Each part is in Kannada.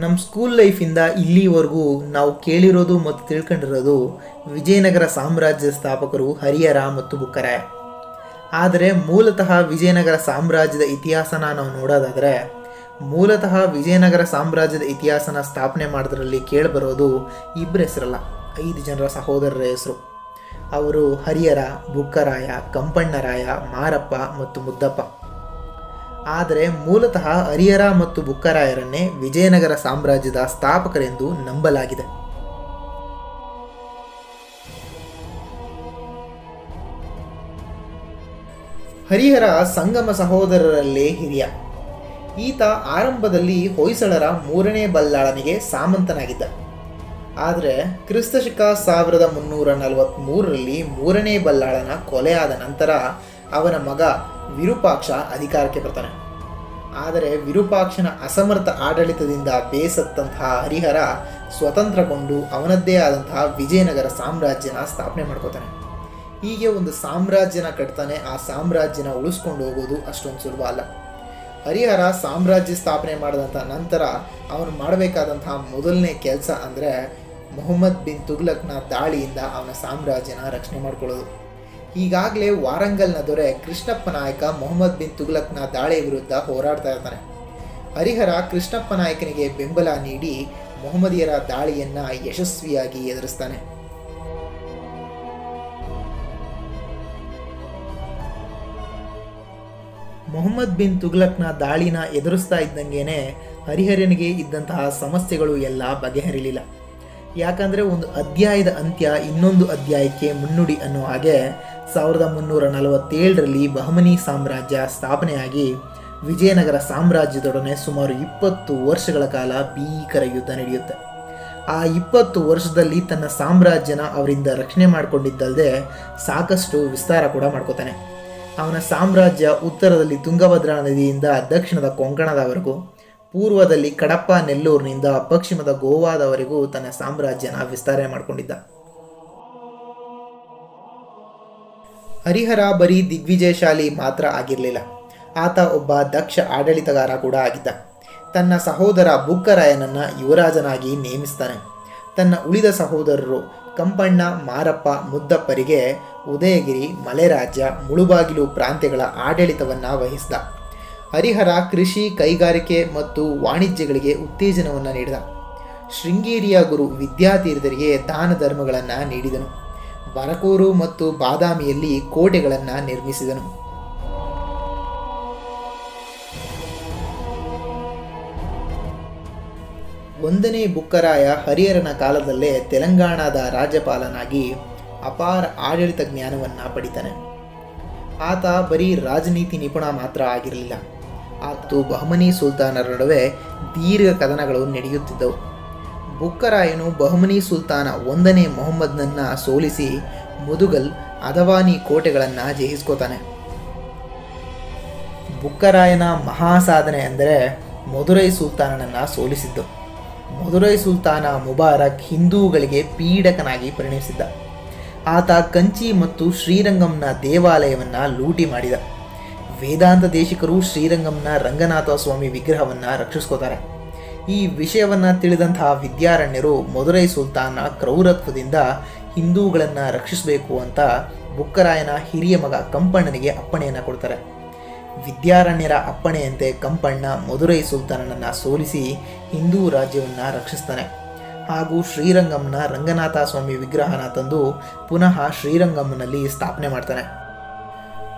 ನಮ್ಮ ಸ್ಕೂಲ್ ಲೈಫಿಂದ ಇಲ್ಲಿವರೆಗೂ ನಾವು ಕೇಳಿರೋದು ಮತ್ತು ತಿಳ್ಕೊಂಡಿರೋದು ವಿಜಯನಗರ ಸಾಮ್ರಾಜ್ಯ ಸ್ಥಾಪಕರು ಹರಿಹರ ಮತ್ತು ಬುಕ್ಕರಾಯ ಆದರೆ ಮೂಲತಃ ವಿಜಯನಗರ ಸಾಮ್ರಾಜ್ಯದ ಇತಿಹಾಸನ ನಾವು ನೋಡೋದಾದರೆ, ಮೂಲತಃ ವಿಜಯನಗರ ಸಾಮ್ರಾಜ್ಯದ ಇತಿಹಾಸನ ಸ್ಥಾಪನೆ ಮಾಡೋದ್ರಲ್ಲಿ ಕೇಳಿಬರೋದು ಇಬ್ಬರ ಹೆಸರಲ್ಲ, ಐದು ಜನರ ಸಹೋದರರ ಹೆಸರು. ಅವರು ಹರಿಹರ, ಬುಕ್ಕರಾಯ, ಕಂಪಣ್ಣರಾಯ, ಮಾರಪ್ಪ ಮತ್ತು ಮುದ್ದಪ್ಪ. ಆದರೆ ಮೂಲತಃ ಹರಿಹರ ಮತ್ತು ಬುಕ್ಕರಾಯರನ್ನೇ ವಿಜಯನಗರ ಸಾಮ್ರಾಜ್ಯದ ಸ್ಥಾಪಕರೆಂದು ನಂಬಲಾಗಿದೆ. ಹರಿಹರ ಸಂಗಮ ಸಹೋದರರಲ್ಲೇ ಹಿರಿಯ. ಈತ ಆರಂಭದಲ್ಲಿ ಹೊಯ್ಸಳರ ಮೂರನೇ ಬಲ್ಲಾಳನಿಗೆ ಸಾಮಂತನಾಗಿದ್ದ. ಆದರೆ ಕ್ರಿಸ್ತಶಕ ಸಾವಿರದ ಮುನ್ನೂರ ನಲವತ್ತ್ಮೂರರಲ್ಲಿ ಮೂರನೇ ಬಲ್ಲಾಳನ ಕೊಲೆಯಾದ ನಂತರ ಅವನ ಮಗ ವಿರೂಪಾಕ್ಷ ಅಧಿಕಾರಕ್ಕೆ ಬರ್ತಾನೆ. ಆದರೆ ವಿರೂಪಾಕ್ಷನ ಅಸಮರ್ಥ ಆಡಳಿತದಿಂದ ಬೇಸತ್ತಂತಹ ಹರಿಹರ ಸ್ವತಂತ್ರಗೊಂಡು ಅವನದ್ದೇ ಆದಂತಹ ವಿಜಯನಗರ ಸಾಮ್ರಾಜ್ಯನ ಸ್ಥಾಪನೆ ಮಾಡ್ಕೋತಾನೆ. ಹೀಗೆ ಒಂದು ಸಾಮ್ರಾಜ್ಯನ ಕಟ್ತಾನೆ, ಆ ಸಾಮ್ರಾಜ್ಯನ ಉಳಿಸ್ಕೊಂಡು ಹೋಗೋದು ಅಷ್ಟೊಂದು ಸುಲಭ ಅಲ್ಲ. ಹರಿಹರ ಸಾಮ್ರಾಜ್ಯ ಸ್ಥಾಪನೆ ಮಾಡಿದಂಥ ನಂತರ ಅವನು ಮಾಡಬೇಕಾದಂತಹ ಮೊದಲನೇ ಕೆಲಸ ಅಂದರೆ ಮೊಹಮ್ಮದ್ ಬಿನ್ ತುಗ್ಲಕ್ನ ದಾಳಿಯಿಂದ ಅವನ ಸಾಮ್ರಾಜ್ಯನ ರಕ್ಷಣೆ ಮಾಡ್ಕೊಳ್ಳೋದು. ಈಗಾಗಲೇ ವಾರಂಗಲ್ನ ದೊರೆ ಕೃಷ್ಣಪ್ಪ ನಾಯಕ ಮೊಹಮ್ಮದ್ ಬಿನ್ ತುಗ್ಲಕ್ನ ದಾಳಿಯ ವಿರುದ್ಧ ಹೋರಾಡ್ತಾ ಇರ್ತಾನೆ ಹರಿಹರ ಕೃಷ್ಣಪ್ಪ ನಾಯಕನಿಗೆ ಬೆಂಬಲ ನೀಡಿ ಮೊಹಮ್ಮದಿಯರ ದಾಳಿಯನ್ನ ಯಶಸ್ವಿಯಾಗಿ ಎದುರಿಸ್ತಾನೆ. ಮೊಹಮ್ಮದ್ ಬಿನ್ ತುಗ್ಲಕ್ನ ದಾಳಿನ ಎದುರಿಸ್ತಾ ಇದ್ದಂಗೆನೆ ಹರಿಹರನಿಗೆ ಇದ್ದಂತಹ ಸಮಸ್ಯೆಗಳು ಎಲ್ಲ ಬಗೆಹರಿಲಿಲ್ಲ. ಯಾಕಂದರೆ ಒಂದು ಅಧ್ಯಾಯದ ಅಂತ್ಯ ಇನ್ನೊಂದು ಅಧ್ಯಾಯಕ್ಕೆ ಮುನ್ನುಡಿ ಅನ್ನೋ ಹಾಗೆ ಸಾವಿರದ ಮುನ್ನೂರ ನಲವತ್ತೇಳರಲ್ಲಿ ಬಹಮನಿ ಸಾಮ್ರಾಜ್ಯ ಸ್ಥಾಪನೆಯಾಗಿ ವಿಜಯನಗರ ಸಾಮ್ರಾಜ್ಯದೊಡನೆ ಸುಮಾರು ಇಪ್ಪತ್ತು ವರ್ಷಗಳ ಕಾಲ ಭೀಕರ ಯುದ್ಧ ನಡೆಯುತ್ತೆ. ಆ ಇಪ್ಪತ್ತು ವರ್ಷದಲ್ಲಿ ತನ್ನ ಸಾಮ್ರಾಜ್ಯನ ಅವರಿಂದ ರಕ್ಷಣೆ ಮಾಡಿಕೊಂಡಿದ್ದಲ್ಲದೆ ಸಾಕಷ್ಟು ವಿಸ್ತಾರ ಕೂಡ ಮಾಡ್ಕೋತಾನೆ. ಅವನ ಸಾಮ್ರಾಜ್ಯ ಉತ್ತರದಲ್ಲಿ ತುಂಗಭದ್ರಾ ನದಿಯಿಂದ ದಕ್ಷಿಣದ ಕೊಂಕಣದವರೆಗೂ ಪೂರ್ವದಲ್ಲಿ ಕಡಪ್ಪ ನೆಲ್ಲೂರಿನಿಂದ ಪಶ್ಚಿಮದ ಗೋವಾದವರೆಗೂ ತನ್ನ ಸಾಮ್ರಾಜ್ಯನ ವಿಸ್ತಾರ ಮಾಡಿಕೊಂಡಿದ್ದ. ಹರಿಹರ ಬರೀ ದಿಗ್ವಿಜಯಶಾಲಿ ಮಾತ್ರ ಆಗಿರಲಿಲ್ಲ. ಆತ ಒಬ್ಬ ದಕ್ಷ ಆಡಳಿತಗಾರ ಕೂಡ ಆಗಿದ್ದ. ತನ್ನ ಸಹೋದರ ಬುಕ್ಕರಾಯನನ್ನ ಯುವರಾಜನಾಗಿ ನೇಮಿಸ್ತಾನೆ. ತನ್ನ ಉಳಿದ ಸಹೋದರರು ಕಂಪಣ್ಣ, ಮಾರಪ್ಪ, ಮುದ್ದಪ್ಪರಿಗೆ ಉದಯಗಿರಿ, ಮಲೆರಾಜ್ಯ, ಮುಳುಬಾಗಿಲು ಪ್ರಾಂತ್ಯಗಳ ಆಡಳಿತವನ್ನು ವಹಿಸಿದ. ಹರಿಹರ ಕೃಷಿ ಕೈಗಾರಿಕೆ ಮತ್ತು ವಾಣಿಜ್ಯಗಳಿಗೆ ಉತ್ತೇಜನವನ್ನು ನೀಡಿದ. ಶೃಂಗೇರಿಯ ಗುರು ವಿದ್ಯಾತೀರ್ಥರಿಗೆ ದಾನ ಧರ್ಮಗಳನ್ನು ನೀಡಿದನು. ಬರಕೂರು ಮತ್ತು ಬಾದಾಮಿಯಲ್ಲಿ ಕೋಟೆಗಳನ್ನು ನಿರ್ಮಿಸಿದನು. ಒಂದನೇ ಬುಕ್ಕರಾಯ ಹರಿಹರನ ಕಾಲದಲ್ಲೇ ತೆಲಂಗಾಣದ ರಾಜ್ಯಪಾಲನಾಗಿ ಅಪಾರ ಆಡಳಿತ ಜ್ಞಾನವನ್ನು ಪಡಿತಾನೆ. ಆತ ಬರೀ ರಾಜನೀತಿ ನಿಪುಣ ಮಾತ್ರ ಆಗಿರಲಿಲ್ಲ. ಆತು ಬಹಮನಿ ಸುಲ್ತಾನರ ನಡುವೆ ದೀರ್ಘ ಕದನಗಳು ನಡೆಯುತ್ತಿದ್ದವು. ಬುಕ್ಕರಾಯನು ಬಹಮನಿ ಸುಲ್ತಾನ ಒಂದನೇ ಮೊಹಮ್ಮದ್ನನ್ನ ಸೋಲಿಸಿ ಮುದುಗಲ್ ಅದವಾನಿ ಕೋಟೆಗಳನ್ನು ಜಯಿಸ್ಕೋತಾನೆ. ಬುಕ್ಕರಾಯನ ಮಹಾಸಾಧನೆ ಅಂದರೆ ಮಧುರೈ ಸುಲ್ತಾನನನ್ನು ಸೋಲಿಸಿದ್ದು. ಮಧುರೈ ಸುಲ್ತಾನ ಮುಬಾರಕ್ ಹಿಂದೂಗಳಿಗೆ ಪೀಡಕನಾಗಿ ಪರಿಣಮಿಸಿದ್ದ. ಆತ ಕಂಚಿ ಮತ್ತು ಶ್ರೀರಂಗಂನ ದೇವಾಲಯವನ್ನು ಲೂಟಿ ಮಾಡಿದ. ವೇದಾಂತ ದೇಶಿಕರು ಶ್ರೀರಂಗಂನ ರಂಗನಾಥ ಸ್ವಾಮಿ ವಿಗ್ರಹವನ್ನು ರಕ್ಷಿಸ್ಕೋತಾರೆ. ಈ ವಿಷಯವನ್ನು ತಿಳಿದಂತಹ ವಿದ್ಯಾರಣ್ಯರು ಮಧುರೈ ಸುಲ್ತಾನ ಕ್ರೌರತ್ವದಿಂದ ಹಿಂದೂಗಳನ್ನು ರಕ್ಷಿಸಬೇಕು ಅಂತ ಬುಕ್ಕರಾಯನ ಹಿರಿಯ ಮಗ ಕಂಪಣ್ಣನಿಗೆ ಅಪ್ಪಣೆಯನ್ನು ಕೊಡ್ತಾರೆ. ವಿದ್ಯಾರಣ್ಯರ ಅಪ್ಪಣೆಯಂತೆ ಕಂಪಣ್ಣ ಮಧುರೈ ಸುಲ್ತಾನನನ್ನು ಸೋಲಿಸಿ ಹಿಂದೂ ರಾಜ್ಯವನ್ನು ರಕ್ಷಿಸ್ತಾನೆ. ಹಾಗೂ ಶ್ರೀರಂಗಂನ ರಂಗನಾಥ ಸ್ವಾಮಿ ವಿಗ್ರಹನ ತಂದು ಪುನಃ ಶ್ರೀರಂಗಂನಲ್ಲಿ ಸ್ಥಾಪನೆ ಮಾಡ್ತಾನೆ.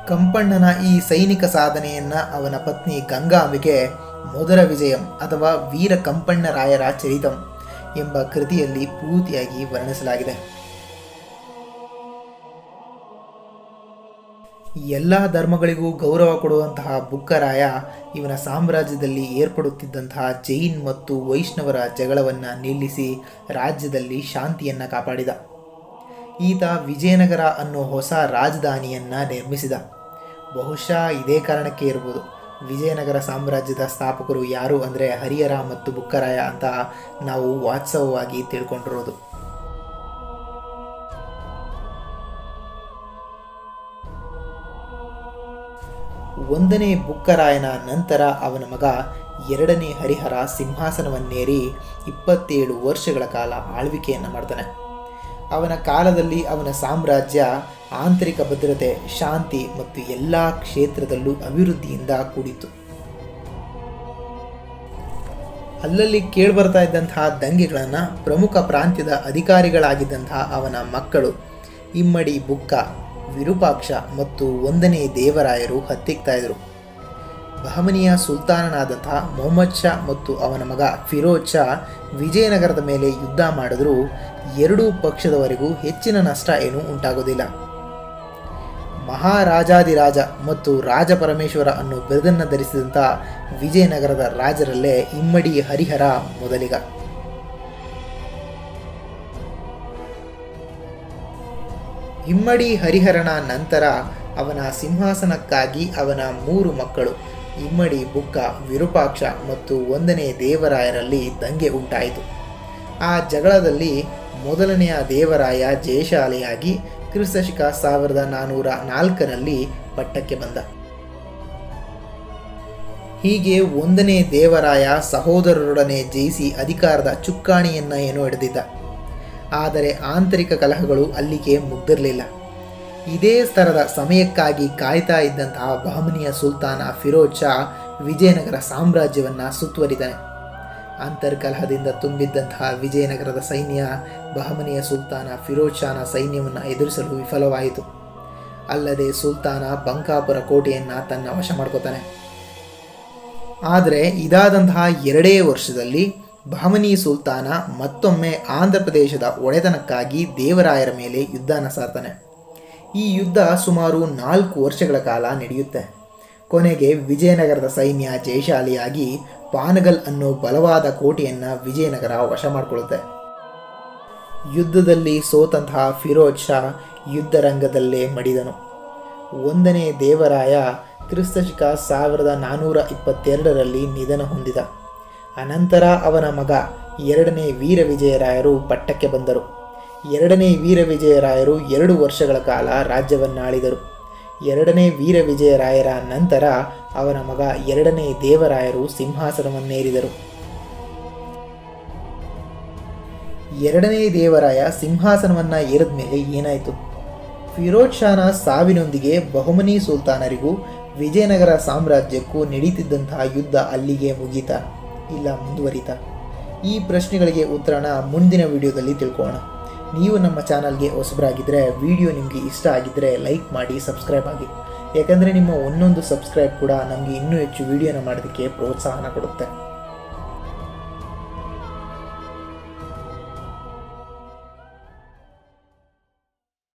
ಕಂಪಣ್ಣನ ಈ ಸೈನಿಕ ಸಾಧನೆಯನ್ನು ಅವನ ಪತ್ನಿ ಗಂಗಾಂಬಿಕೆ ಮೊದಲ ವಿಜಯಂ ಅಥವಾ ವೀರ ಕಂಪಣ್ಣರಾಯರ ಚರಿತಂ ಎಂಬ ಕೃತಿಯಲ್ಲಿ ಪೂರ್ತಿಯಾಗಿ ವರ್ಣಿಸಲಾಗಿದೆ. ಎಲ್ಲ ಧರ್ಮಗಳಿಗೂ ಗೌರವ ಕೊಡುವಂತಹ ಬುಕ್ಕರಾಯ ಇವನ ಸಾಮ್ರಾಜ್ಯದಲ್ಲಿ ಏರ್ಪಡುತ್ತಿದ್ದಂತಹ ಜೈನ್ ಮತ್ತು ವೈಷ್ಣವರ ಜಗಳವನ್ನು ನಿಲ್ಲಿಸಿ ರಾಜ್ಯದಲ್ಲಿ ಶಾಂತಿಯನ್ನು ಕಾಪಾಡಿದ. ಈತ ವಿಜಯನಗರ ಅನ್ನೋ ಹೊಸ ರಾಜಧಾನಿಯನ್ನು ನಿರ್ಮಿಸಿದ. ಬಹುಶಃ ಇದೇ ಕಾರಣಕ್ಕೆ ಇರ್ಬೋದು. ವಿಜಯನಗರ ಸಾಮ್ರಾಜ್ಯದ ಸ್ಥಾಪಕರು ಯಾರು ಅಂದರೆ ಹರಿಹರ ಮತ್ತು ಬುಕ್ಕರಾಯ ಅಂತ ನಾವು ವಾಸ್ತವವಾಗಿ ತಿಳ್ಕೊಂಡಿರೋದು. ಒಂದನೇ ಬುಕ್ಕರಾಯನ ನಂತರ ಅವನ ಮಗ, ಎರಡನೇ ಹರಿಹರ ಸಿಂಹಾಸನವನ್ನೇರಿ ಇಪ್ಪತ್ತೇಳು ವರ್ಷಗಳ ಕಾಲ ಆಳ್ವಿಕೆಯನ್ನು ಮಾಡ್ತಾನೆ. ಅವನ ಕಾಲದಲ್ಲಿ ಅವನ ಸಾಮ್ರಾಜ್ಯ ಆಂತರಿಕ ಭದ್ರತೆ, ಶಾಂತಿ ಮತ್ತು ಎಲ್ಲ ಕ್ಷೇತ್ರದಲ್ಲೂ ಅಭಿವೃದ್ಧಿಯಿಂದ ಕೂಡಿತು ಅಲ್ಲಲ್ಲಿ ಕೇಳಿಬರ್ತಾ ಇದ್ದಂತಹ ದಂಗೆಗಳನ್ನು ಪ್ರಮುಖ ಪ್ರಾಂತ್ಯದ ಅಧಿಕಾರಿಗಳಾಗಿದ್ದಂತಹ ಅವನ ಮಕ್ಕಳು ಇಮ್ಮಡಿ ಬುಕ್ಕ, ವಿರೂಪಾಕ್ಷ ಮತ್ತು ಒಂದನೇ ದೇವರಾಯರು ಹತ್ತಿಕ್ತಾ ಇದ್ದರು ಬಹಮನಿಯ ಸುಲ್ತಾನನಾದಂತಹ ಮೊಹಮ್ಮದ್ ಶಾ ಮತ್ತು ಅವನ ಮಗ ಫಿರೋಜ್ ಶಾ ವಿಜಯನಗರದ ಮೇಲೆ ಯುದ್ಧ ಮಾಡಿದರೂ. ಎರಡೂ ಪಕ್ಷದವರೆಗೂ ಹೆಚ್ಚಿನ ನಷ್ಟ ಏನೂ ಉಂಟಾಗೋದಿಲ್ಲ. ಮಹಾರಾಜಾದಿರಾಜ ಮತ್ತು ರಾಜಪರಮೇಶ್ವರ ಅನ್ನು ಬಿರುದನ್ನು ಧರಿಸಿದಂಥ ವಿಜಯನಗರದ ರಾಜರಲ್ಲೇ ಇಮ್ಮಡಿ ಹರಿಹರ ಮೊದಲಿಗ. ಇಮ್ಮಡಿ ಹರಿಹರನ ನಂತರ ಅವನ ಸಿಂಹಾಸನಕ್ಕಾಗಿ ಅವನ ಮೂರು ಮಕ್ಕಳು, ಇಮ್ಮಡಿ ಬುಕ್ಕ, ವಿರೂಪಾಕ್ಷ ಮತ್ತು ಒಂದನೇ ದೇವರಾಯರಲ್ಲಿ ದಂಗೆ ಉಂಟಾಯಿತು. ಆ ಜಗಳದಲ್ಲಿ ಮೊದಲನೆಯ ದೇವರಾಯ ಜಯಶಾಲಿಯಾಗಿ ಕ್ರಿಸ್ತಶಕ ಸಾವಿರದ ನಾನ್ನೂರ ನಾಲ್ಕರಲ್ಲಿ ಪಟ್ಟಕ್ಕೆ ಬಂದ. ಹೀಗೆ ಒಂದನೇ ದೇವರಾಯ ಸಹೋದರರೊಡನೆ ಜಯಿಸಿ ಅಧಿಕಾರದ ಚುಕ್ಕಾಣಿಯನ್ನ ಏನೋ ಹಿಡಿದಿದ್ದ. ಆದರೆ ಆಂತರಿಕ ಕಲಹಗಳು ಅಲ್ಲಿಗೆ ಮುಗ್ದಿರಲಿಲ್ಲ. ಇದೇ ಸ್ತರದ ಸಮಯಕ್ಕಾಗಿ ಕಾಯ್ತಾ ಇದ್ದಂತಹ ಬಹಮನಿಯ ಸುಲ್ತಾನ ಫಿರೋಜ್ ಶಾ ವಿಜಯನಗರ ಸಾಮ್ರಾಜ್ಯವನ್ನು ಸುತ್ತುವರಿತಾನೆ ಅಂತರ್ಕಲಹದಿಂದ ತುಂಬಿದ್ದಂತಹ ವಿಜಯನಗರದ ಸೈನ್ಯ ಬಹಮನಿಯ ಸುಲ್ತಾನ ಫಿರೋಜ್ ಶಾನ ಸೈನ್ಯವನ್ನು ಎದುರಿಸಲು ವಿಫಲವಾಯಿತು. ಅಲ್ಲದೆ ಸುಲ್ತಾನ ಬಂಕಾಪುರ ಕೋಟೆಯನ್ನು ತನ್ನ ವಶ ಮಾಡ್ಕೋತಾನೆ. ಆದರೆ ಇದಾದಂತಹ ಎರಡೇ ವರ್ಷದಲ್ಲಿ ಬಹಮನಿ ಸುಲ್ತಾನ ಮತ್ತೊಮ್ಮೆ ಆಂಧ್ರ ಪ್ರದೇಶದ ಒಡೆತನಕ್ಕಾಗಿ ದೇವರಾಯರ ಮೇಲೆ ಯುದ್ಧನ ಸಾರ್ತಾನೆ. ಈ ಯುದ್ಧ ಸುಮಾರು ನಾಲ್ಕು ವರ್ಷಗಳ ಕಾಲ ನಡೆಯುತ್ತೆ. ಕೊನೆಗೆ ವಿಜಯನಗರದ ಸೈನ್ಯ ಜಯಶಾಲಿಯಾಗಿ ಪಾನಗಲ್ ಅನ್ನೋ ಬಲವಾದ ಕೋಟೆಯನ್ನು ವಿಜಯನಗರ ವಶ ಮಾಡಿಕೊಳ್ಳುತ್ತೆ. ಯುದ್ಧದಲ್ಲಿ ಸೋತಂತಹ ಫಿರೋಜ್ ಶಾ ಯುದ್ಧರಂಗದಲ್ಲೇ ಮಡಿದನು. ಒಂದನೇ ದೇವರಾಯ ಕ್ರಿಸ್ತಶಿಕ ಸಾವಿರದ ನಾನ್ನೂರ ಇಪ್ಪತ್ತೆರಡರಲ್ಲಿ ನಿಧನ ಹೊಂದಿದ. ಅನಂತರ ಅವನ ಮಗ ಎರಡನೇ ವೀರವಿಜಯರಾಯರು ಪಟ್ಟಕ್ಕೆ ಬಂದರು. ಎರಡನೇ ವೀರವಿಜಯರಾಯರು ಎರಡು ವರ್ಷಗಳ ಕಾಲ ರಾಜ್ಯವನ್ನಾಳಿದರು. ಎರಡನೇ ವೀರ ವಿಜಯರಾಯರ ನಂತರ ಅವನ ಮಗ ಎರಡನೇ ದೇವರಾಯರು ಸಿಂಹಾಸನವನ್ನೇರಿದರು. ಎರಡನೇ ದೇವರಾಯ ಸಿಂಹಾಸನವನ್ನ ಏರಿದ ಮೇಲೆ ಏನಾಯಿತು? ಫಿರೋಜ್ ಶಾನ ಸಾವಿನೊಂದಿಗೆ ಬಹುಮನಿ ಸುಲ್ತಾನರಿಗೂ ವಿಜಯನಗರ ಸಾಮ್ರಾಜ್ಯಕ್ಕೂ ನಡೀತಿದ್ದಂತಹ ಯುದ್ಧ ಅಲ್ಲಿಗೆ ಮುಗೀತಾ ಇಲ್ಲ, ಮುಂದುವರಿತಾ? ಈ ಪ್ರಶ್ನೆಗಳಿಗೆ ಉತ್ತರನ ಮುಂದಿನ ವಿಡಿಯೋದಲ್ಲಿ ತಿಳ್ಕೊಳ್ಳೋಣ. ನೀವು ನಮ್ಮ ಚಾನಲ್ಗೆ ಹೊಸಬರಾಗಿದ್ದರೆ ವಿಡಿಯೋ ನಿಮಗೆ ಇಷ್ಟ ಆಗಿದ್ದರೆ ಲೈಕ್ ಮಾಡಿ ಸಬ್ಸ್ಕ್ರೈಬ್ ಆಗಿ. ಯಾಕಂದರೆ ನಿಮ್ಮ ಒಂದೊಂದು ಸಬ್ಸ್ಕ್ರೈಬ್ ಕೂಡ ನಮಗೆ ಇನ್ನೂ ಹೆಚ್ಚು ವೀಡಿಯೋನ ಮಾಡೋದಕ್ಕೆ ಪ್ರೋತ್ಸಾಹನ ಕೊಡುತ್ತೆ.